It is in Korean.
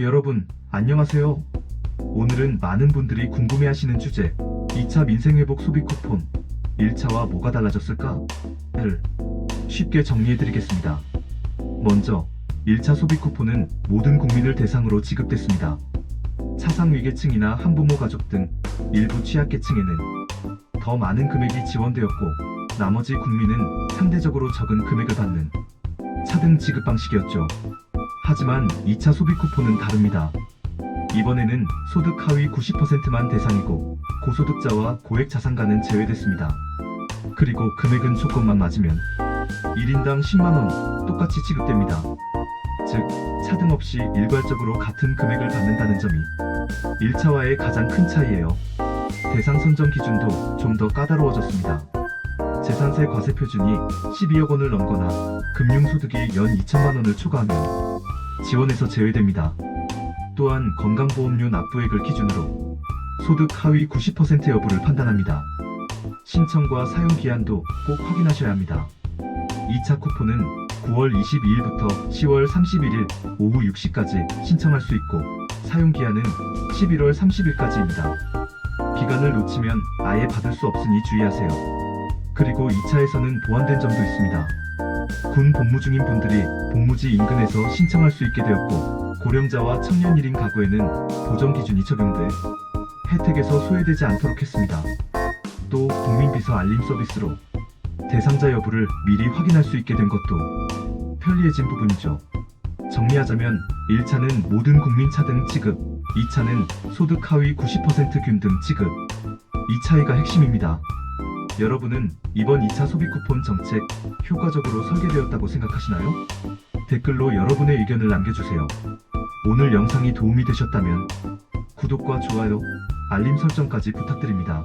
여러분, 안녕하세요. 오늘은 많은 분들이 궁금해하시는 주제, 2차 민생회복 소비 쿠폰, 1차와 뭐가 달라졌을까? 를 쉽게 정리해드리겠습니다. 먼저, 1차 소비 쿠폰은 모든 국민을 대상으로 지급됐습니다. 차상 위계층이나 한부모 가족 등 일부 취약계층에는 더 많은 금액이 지원되었고, 나머지 국민은 상대적으로 적은 금액을 받는 차등 지급 방식이었죠. 하지만 2차 소비 쿠폰은 다릅니다. 이번에는 소득 하위 90%만 대상이고 고소득자와 고액 자산가는 제외됐습니다. 그리고 금액은 조건만 맞으면 1인당 10만원 똑같이 지급됩니다. 즉, 차등 없이 일괄적으로 같은 금액을 받는다는 점이 1차와의 가장 큰 차이예요. 대상 선정 기준도 좀 더 까다로워졌습니다. 재산세 과세 표준이 12억 원을 넘거나 금융소득이 연 2천만 원을 초과하면 지원에서 제외됩니다. 또한 건강보험료 납부액을 기준으로 소득 하위 90% 여부를 판단합니다. 신청과 사용 기한도 꼭 확인하셔야 합니다. 2차 쿠폰은 9월 22일부터 10월 31일 오후 6시까지 신청할 수 있고 사용 기한은 11월 30일까지입니다. 기간을 놓치면 아예 받을 수 없으니 주의하세요. 그리고 2차에서는 보완된 점도 있습니다. 군 복무 중인 분들이 복무지 인근에서 신청할 수 있게 되었고 고령자와 청년 1인 가구에는 보정 기준이 적용돼 혜택에서 소외되지 않도록 했습니다. 또 국민비서 알림 서비스로 대상자 여부를 미리 확인할 수 있게 된 것도 편리해진 부분이죠. 정리하자면 1차는 모든 국민 차등 지급, 2차는 소득 하위 90% 균등 지급, 이 차이가 핵심입니다. 여러분은 이번 2차 소비 쿠폰 정책 효과적으로 설계되었다고 생각하시나요? 댓글로 여러분의 의견을 남겨주세요. 오늘 영상이 도움이 되셨다면 구독과 좋아요, 알림 설정까지 부탁드립니다.